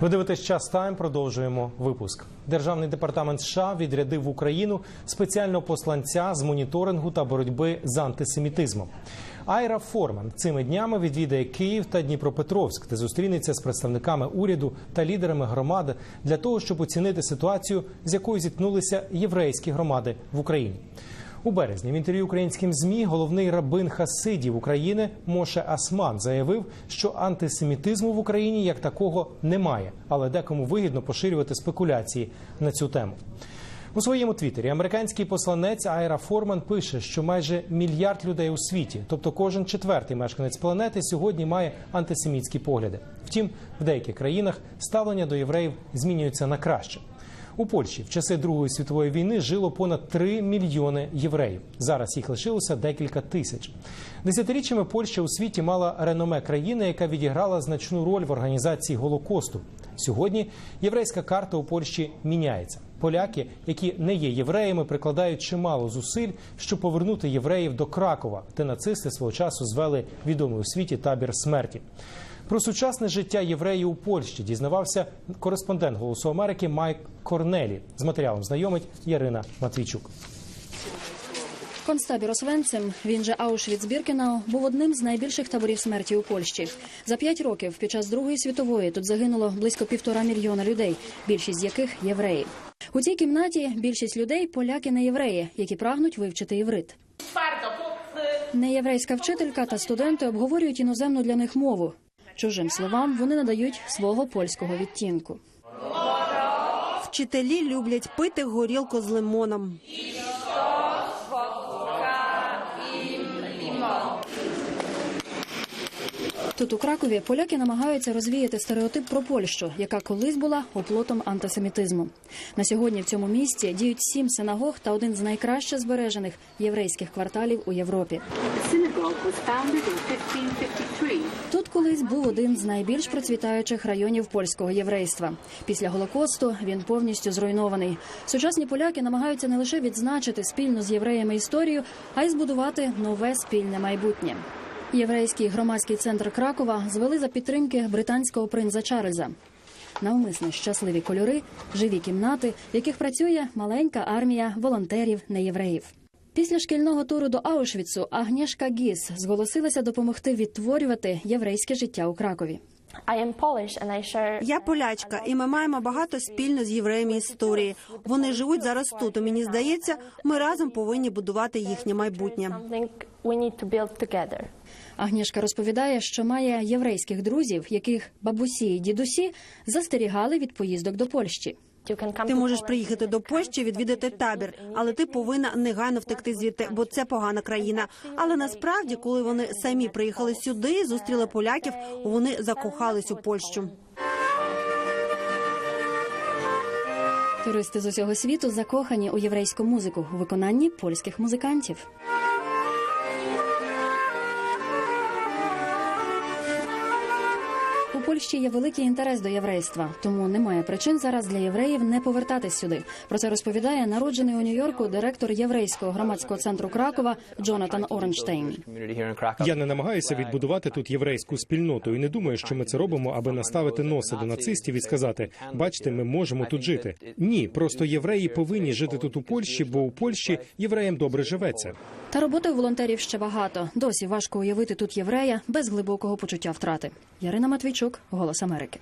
Ви дивитесь час тайм. Продовжуємо випуск. Державний департамент США відрядив Україну спеціального посланця з моніторингу та боротьби з антисемітизмом. Айра Форман цими днями відвідає Київ та Дніпропетровськ, де зустрінеться з представниками уряду та лідерами громади для того, щоб оцінити ситуацію, з якою зіткнулися єврейські громади в Україні. У березні в інтерв'ю українським змі головний рабин Хасидів України Моше Асман заявив, що антисемітизму в Україні як такого немає, але декому вигідно поширювати спекуляції на цю тему. У своєму твіттері американський посланець Айра Форман пише, що майже мільярд людей у світі, тобто кожен четвертий мешканець планети, сьогодні має антисемітські погляди. Втім, в деяких країнах ставлення до євреїв змінюється на краще. У Польщі в часи Другої світової війни жило понад 3 мільйони євреїв. Зараз їх лишилося декілька тисяч. Десятиріччями Польща у світі мала реноме країни, яка відіграла значну роль в організації Голокосту. Сьогодні єврейська карта у Польщі міняється. Поляки, які не є євреями, прикладають чимало зусиль, щоб повернути євреїв до Кракова, де нацисти свого часу звели відомий у світі табір смерті. Про сучасне життя євреїв у Польщі дізнавався кореспондент Голосу Америки Майк Корнелі. З матеріалом знайомить Ярина Матвійчук. Концтабір Освенцим, він же Аушвіц-Біркенау, був одним з найбільших таборів смерті у Польщі. За п'ять років під час Другої світової тут загинуло близько півтора мільйона людей, більшість з яких євреї. У цій кімнаті більшість людей поляки не євреї, які прагнуть вивчити іврит. Неєврейська вчителька та студенти обговорюють іноземну для них мову. Чужим словам вони надають свого польського відтінку. Вчителі люблять пити горілку з лимоном. Тут у Кракові поляки намагаються розвіяти стереотип про Польщу, яка колись була оплотом антисемітизму. На сьогодні в цьому місті діють сім синагог та один з найкраще збережених єврейських кварталів у Європі. The synagogue was founded in 1553. Тут колись був один з найбільш процвітаючих районів польського єврейства. Після голокосту він повністю зруйнований. Сучасні поляки намагаються не лише відзначити спільну з євреями історію, а й збудувати нове спільне майбутнє. Єврейський громадський центр Кракова звели за підтримки британського принца Чарльза. Навмисно щасливі кольори, живі кімнати, в яких працює маленька армія волонтерів неєвреїв. Після шкільного туру до Аушвіцу Агнєшка Гіс зголосилася допомогти відтворювати єврейське життя у Кракові. I am Polish and I share Я полячка, і ми маємо багато спільно з євреями історії. Вони живуть зараз тут. І мені здається, ми разом повинні будувати їхнє майбутнє. Агнішка we need to build together. Агнєшка розповідає, що має єврейських друзів, яких бабусі і дідусі застерігали від поїздок до Польщі. Ти можеш приїхати до Польщі, відвідати табір, але ти повинна негайно втекти звідти, бо це погана країна. Але насправді, коли вони самі приїхали сюди, зустріли поляків, вони закохались у Польщу. Туристи з усього світу закохані у єврейську музику у виконанні польських музикантів. Польщі є великий інтерес до єврейства, тому немає причин зараз для євреїв не повертатись сюди. Про це розповідає народжений у Нью-Йорку директор єврейського громадського центру Кракова Джонатан Оренштейн. Я не намагаюся відбудувати тут єврейську спільноту і не думаю, що ми це робимо, аби наставити носи до нацистів і сказати: бачите, ми можемо тут жити. Ні, просто євреї повинні жити тут у Польщі, бо у Польщі євреям добре живеться. Та роботи у волонтерів ще багато. Досі важко уявити тут єврея без глибокого почуття втрати. Ярина Матвійчук, Голос Америки.